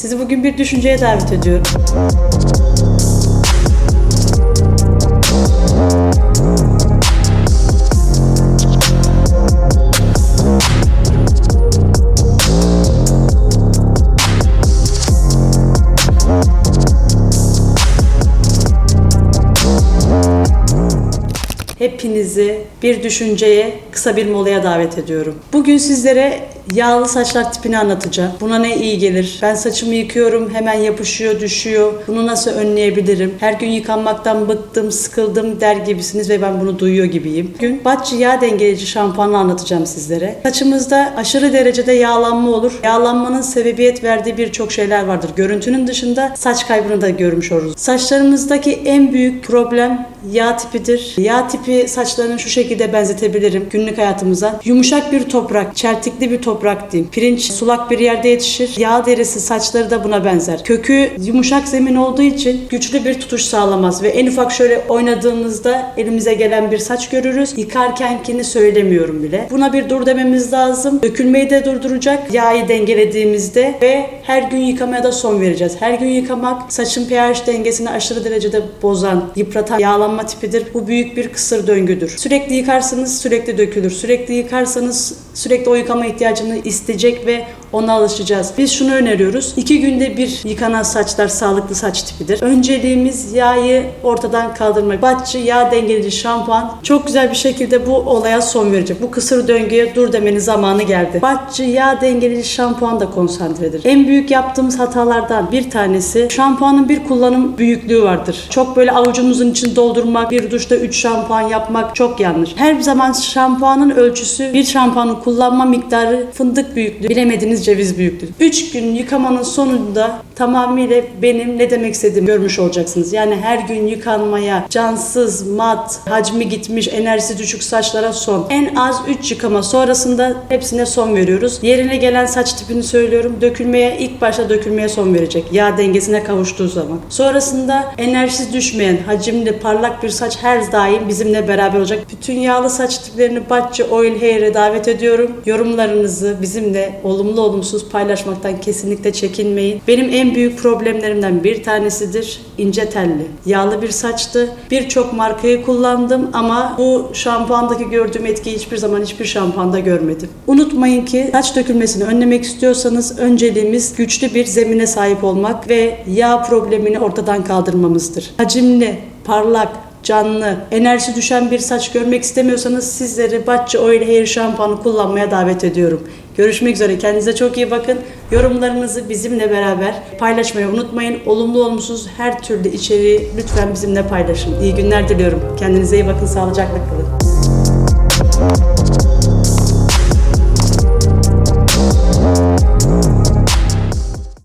Sizi bugün bir düşünceye davet ediyorum. Hepinizi bir düşünceye, kısa bir molaya davet ediyorum. Bugün sizlere yağlı saçlar tipini anlatacağım. Buna ne iyi gelir? Ben saçımı yıkıyorum, hemen yapışıyor, düşüyor. Bunu nasıl önleyebilirim? Her gün yıkanmaktan bıktım, sıkıldım der gibisiniz ve ben bunu duyuyor gibiyim. Bugün Batçı yağ dengeleyici şampuanı anlatacağım sizlere. Saçımızda aşırı derecede yağlanma olur. Yağlanmanın sebebiyet verdiği birçok şeyler vardır. Görüntünün dışında saç kaybını da görmüş oluruz. Saçlarımızdaki en büyük problem yağ tipidir. Yağ tipi saçlarını şu şekilde benzetebilirim günlük hayatımıza. Yumuşak bir toprak, çeltikli bir toprak diyeyim. Pirinç sulak bir yerde yetişir. Yağ derisi saçları da buna benzer. Kökü yumuşak zemin olduğu için güçlü bir tutuş sağlamaz ve en ufak şöyle oynadığımızda elimize gelen bir saç görürüz. Yıkarkenkini söylemiyorum bile. Buna bir dur dememiz lazım. Dökülmeyi de durduracak. Yağı dengelediğimizde ve her gün yıkamaya da son vereceğiz. Her gün yıkamak saçın pH dengesini aşırı derecede bozan, yıpratan yağlanma tipidir. Bu büyük bir kısır döngüdür. Sürekli yıkarsanız sürekli dökülür. Sürekli yıkarsanız sürekli o yıkama ihtiyacını isteyecek ve ona alışacağız. Biz şunu öneriyoruz. İki günde bir yıkanan saçlar sağlıklı saç tipidir. Önceliğimiz yağı ortadan kaldırmak. Batçı yağ dengeleyici şampuan çok güzel bir şekilde bu olaya son verecek. Bu kısır döngüye dur demenin zamanı geldi. Batçı yağ dengeleyici şampuan da konsantredir. En büyük yaptığımız hatalardan bir tanesi şampuanın bir kullanım büyüklüğü vardır. Çok böyle avucumuzun için doldurmak, bir duşta 3 şampuan yapmak çok yanlış. Her zaman şampuanın ölçüsü bir şampuanı kullanma miktarı fındık büyüklüğü, bilemediğiniz ceviz büyüklüğü. 3 gün yıkamanın sonunda tamamıyla benim ne demek istediğimi görmüş olacaksınız. Yani her gün yıkanmaya, cansız, mat, hacmi gitmiş, enerjisi düşük saçlara son. En az 3 yıkama sonrasında hepsine son veriyoruz. Yerine gelen saç tipini söylüyorum. Dökülmeye, ilk başta dökülmeye son verecek. Yağ dengesine kavuştuğu zaman. Sonrasında enerjisi düşmeyen, hacimli, parlak bir saç her daim bizimle beraber olacak. Bütün yağlı saç tiplerini Batçı Oil Hair'e davet ediyorum. Yorumlarınızı bizimle olumlu olumsuz paylaşmaktan kesinlikle çekinmeyin. Benim en büyük problemlerimden bir tanesidir ince telli. Yağlı bir saçtı. Birçok markayı kullandım ama bu şampuandaki gördüğüm etkiyi hiçbir zaman hiçbir şampuanda görmedim. Unutmayın ki saç dökülmesini önlemek istiyorsanız önceliğimiz güçlü bir zemine sahip olmak ve yağ problemini ortadan kaldırmamızdır. Hacimli, parlak, canlı, enerjisi düşen bir saç görmek istemiyorsanız sizleri Batçı Oil Hair şampuanı kullanmaya davet ediyorum. Görüşmek üzere. Kendinize çok iyi bakın. Yorumlarınızı bizimle beraber paylaşmayı unutmayın. Olumlu olumsuz her türlü içeriği lütfen bizimle paylaşın. İyi günler diliyorum. Kendinize iyi bakın. Sağlıcakla kalın.